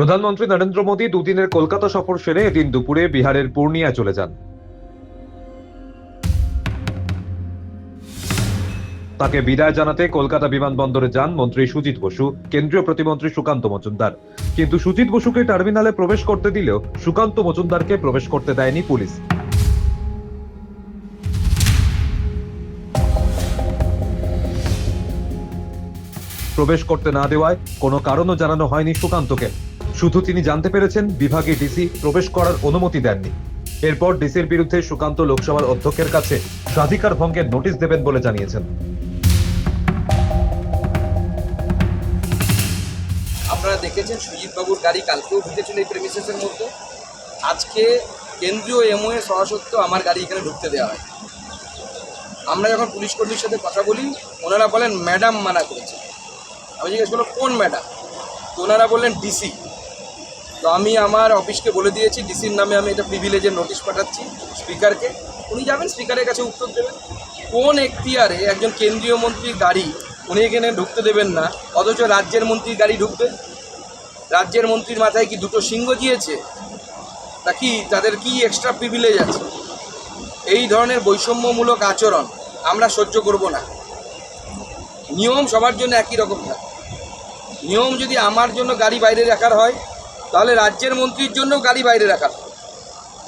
প্রধানমন্ত্রী নরেন্দ্র মোদী দুদিনের কলকাতা সফর সেরে এদিন দুপুরে বিহারের পূর্ণিয়া চলে যান। তাকে বিদায় জানাতে কলকাতা বিমানবন্দরে যান মন্ত্রী সুজিত বসু, কেন্দ্রীয় প্রতিমন্ত্রী সুকান্ত মজুমদার। কিন্তু সুজিত বসুকে টার্মিনালে প্রবেশ করতে দিলেও সুকান্ত মজুমদারকে প্রবেশ করতে দেয়নি পুলিশ। প্রবেশ করতে না দেওয়ায় কোনো কারণও জানানো হয়নি সুকান্তকে। শুধু তিনি জানতে পেরেছেন, বিভাগে ডিসি প্রবেশ করার অনুমতি দেননি। এরপর ডিসির বিরুদ্ধে সুকান্ত লোকসভার অধ্যক্ষের কাছে স্বাধিকার ভঙ্গের নোটিশ দেবেন বলে জানিয়েছেন। আপনারা দেখেছেন সুজিত বাবুর গাড়ি কালকেও ঢুকেছিল এই প্রেমিসেসের মধ্যে। আজকে কেন্দ্রীয় এমওএ সহসত্ত্বেও আমার গাড়ি এখানে ঢুকতে দেওয়া হয়। আমরা যখন পুলিশ কর্মীর সাথে কথা বলি, ওনারা বলেন ম্যাডাম মানা করেছে। আমি জিজ্ঞেস করলাম, কোন ম্যাডাম ওনারা বললেন ডিসি তো আমি আমার অফিসকে বলে দিয়েছি, ডিসির নামে আমি এটা প্রিভিলেজের নোটিশ পাঠাচ্ছি স্পিকারকে উনি যাবেন স্পিকারের কাছে উত্তর দেবেন। কোন এখতিয়ারে একজন কেন্দ্রীয় মন্ত্রীর গাড়ি উনি এখানে ঢুকতে দেবেন না, অথচ রাজ্যের মন্ত্রীর গাড়ি ঢুকবে? রাজ্যের মন্ত্রীর মাথায় কি দুটো সিংহ দিয়েছে নাকি তাদের কি এক্সট্রা প্রিভিলেজ আছে? এই ধরনের বৈষম্যমূলক আচরণ আমরা সহ্য করব না। নিয়ম সবার জন্য একই রকম থাকে নিয়ম যদি আমার জন্য গাড়ি বাইরে রাখার হয় তাহলে রাজ্যের মন্ত্রীর জন্য গাড়ি বাইরে হয়।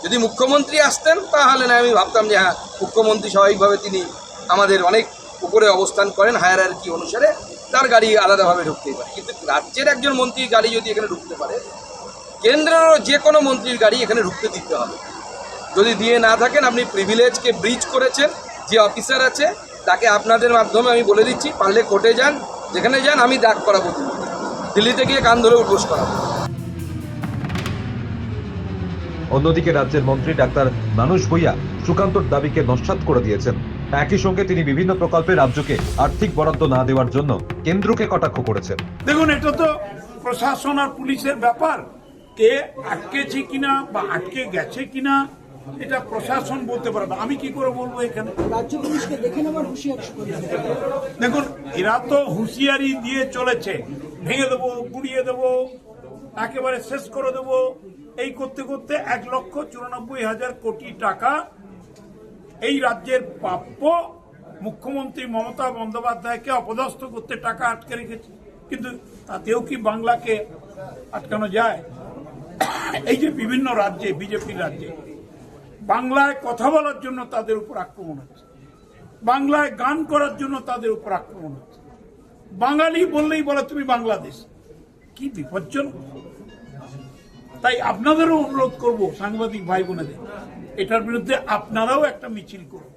যদি মুখ্যমন্ত্রী আসতেন, তাহলে না, আমি ভাবতাম যে হ্যাঁ মুখ্যমন্ত্রী স্বাভাবিকভাবে তিনি আমাদের অনেক উপরে অবস্থান করেন হায়ার কি অনুসারে তার গাড়ি আলাদাভাবে ঢুকতেই পারে কিন্তু রাজ্যের একজন মন্ত্রীর গাড়ি যদি এখানে ঢুকতে পারে, কেন্দ্রেরও যে কোনো মন্ত্রীর গাড়ি এখানে ঢুকতে দিতে হবে যদি দিয়ে না থাকেন, আপনি প্রিভিলেজকে ব্রিজ করেছেন, যে অফিসার আছে, তাকে আপনাদের মাধ্যমে আমি বলে দিচ্ছি, পারলে কোর্টে যান, যেখানে যান, আমি ডাক করাবো দিল্লি। দিল্লিতে গিয়ে কান ধরে উঠবোস করাবো অন্যদিকে রাজ্যের মন্ত্রী ডাক্তার মানুষ ভূঁইয়া সুকান্তর দাবিকে নস্যাৎ করে দিয়েছেন। একই সঙ্গে তিনি বিভিন্ন প্রকল্পে রাজ্যকে আর্থিক বরাদ্দ না দেওয়ার জন্য কেন্দ্রকে কটাক্ষ করেছেন। দেখুন এটা তো প্রশাসন আর পুলিশের ব্যাপার। কে আটকেছে কিনা বা আটকে গেছে কিনা এটা প্রশাসন বলতে পারবে আমি কি করে বলব এখানে? রাজ্য পুলিশকে দেখে নেবার হুঁশিয়ারি দেখুন এরা তো হুঁশিয়ারি দিয়ে চলেছে। ভেঙে দেবো গুড়িয়ে দেবো একেবারে শেষ করে দেবো। এই করতে করতে এক লক্ষ চুরানব্বই হাজার কোটি টাকা এই রাজ্যের প্রাপ্য মুখ্যমন্ত্রী মমতা বন্দ্যোপাধ্যায়কে অপদস্থ করতে টাকা আটকে রেখেছে। কিন্তু তাতেও কি বাংলাকে আটকানো যায়? এই যে বিভিন্ন রাজ্যে, বিজেপির রাজ্যে, বাংলায় কথা বলার জন্য তাদের উপর আক্রমণ হচ্ছে। বাংলায় গান করার জন্য তাদের উপর আক্রমণ হচ্ছে। বাঙালি বললেই বলে, তুমি বাংলাদেশ। কি বিপজ্জনক? তাই আপনাদেরও অনুরোধ করব সাংবাদিক ভাই বোনেদের এটার বিরুদ্ধে আপনারাও একটা মিছিল করুন।